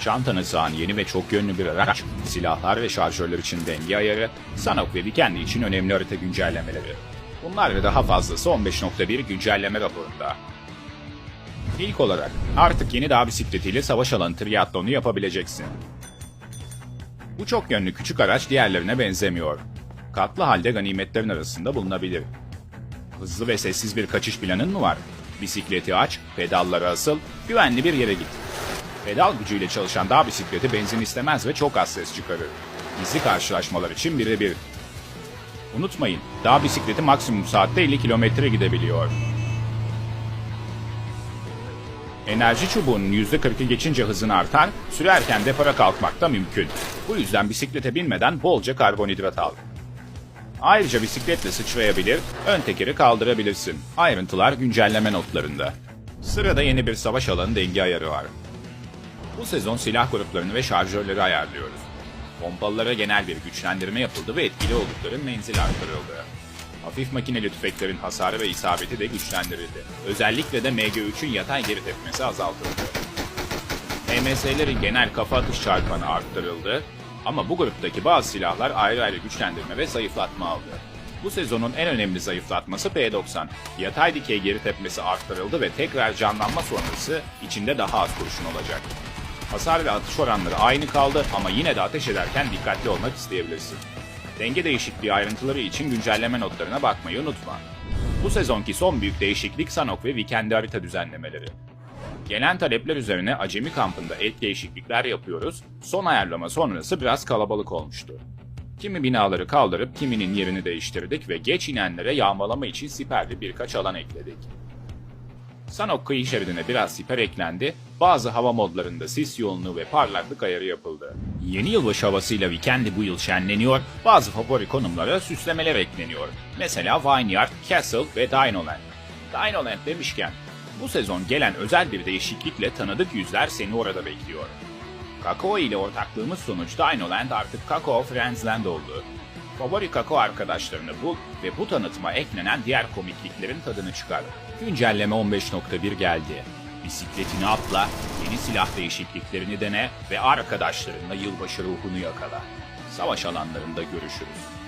Çantana sığan yeni ve çok yönlü bir araç, silahlar ve şarjörler için denge ayarı, Sanok ve Weekend için önemli harita güncellemeleri. Bunlar ve daha fazlası 15.1 güncelleme raporunda. İlk olarak artık yeni dağ bisikletiyle savaş alanı triatlonu yapabileceksin. Bu çok yönlü küçük araç diğerlerine benzemiyor. Katlı halde ganimetlerin arasında bulunabilir. Hızlı ve sessiz bir kaçış planın mı var? Bisikleti aç, pedalları asıl, güvenli bir yere git. Pedal gücüyle çalışan dağ bisikleti benzin istemez ve çok az ses çıkarır. Gizli karşılaşmalar için birebir. Unutmayın, dağ bisikleti maksimum saatte 50 kilometre gidebiliyor. Enerji çubuğunun %40'ı geçince hızın artar, sürerken depara kalkmak da mümkün. Bu yüzden bisiklete binmeden bolca karbonhidrat al. Ayrıca bisikletle sıçrayabilir, ön tekeri kaldırabilirsin. Ayrıntılar güncelleme notlarında. Sırada yeni bir savaş alanı denge ayarı var. Bu sezon silah gruplarını ve şarjörleri ayarlıyoruz. Pompalılara genel bir güçlendirme yapıldı ve etkili oldukları menzil artırıldı. Hafif makineli tüfeklerin hasarı ve isabeti de güçlendirildi. Özellikle de MG3'ün yatay geri tepmesi azaltıldı. MMS'lerin genel kafa atış çarpanı arttırıldı ama bu gruptaki bazı silahlar ayrı ayrı güçlendirme ve zayıflatma aldı. Bu sezonun en önemli zayıflatması P90. Yatay dikey geri tepmesi arttırıldı ve tekrar canlanma sonrası içinde daha az kurşun olacak. Hasar ve atış oranları aynı kaldı ama yine de ateş ederken dikkatli olmak isteyebilirsin. Denge değişikliği ayrıntıları için güncelleme notlarına bakmayı unutma. Bu sezonki son büyük değişiklik Sanok ve Weekend harita düzenlemeleri. Gelen talepler üzerine acemi kampında ek değişiklikler yapıyoruz. Son ayarlama sonrası biraz kalabalık olmuştu. Kimi binaları kaldırıp kiminin yerini değiştirdik ve geç inenlere yağmalama için siperli birkaç alan ekledik. Sanok kıyı şeridine biraz siper eklendi, bazı hava modlarında sis yoğunluğu ve parlaklık ayarı yapıldı. Yeni yılbaşı havasıyla Weekend'i bu yıl şenleniyor, bazı favori konumlara süslemeler ekleniyor. Mesela Vineyard, Castle ve Dinoland. Dinoland demişken, bu sezon gelen özel bir değişiklikle tanıdık yüzler seni orada bekliyor. Kakao ile ortaklığımız sonucu Dinoland artık Kakao Friendsland oldu. Favori kakao arkadaşlarını bul ve bu tanıtıma eklenen diğer komikliklerin tadını çıkar. Güncelleme 15.1 geldi. Bisikletini atla, yeni silah değişikliklerini dene ve arkadaşlarınla yılbaşı ruhunu yakala. Savaş alanlarında görüşürüz.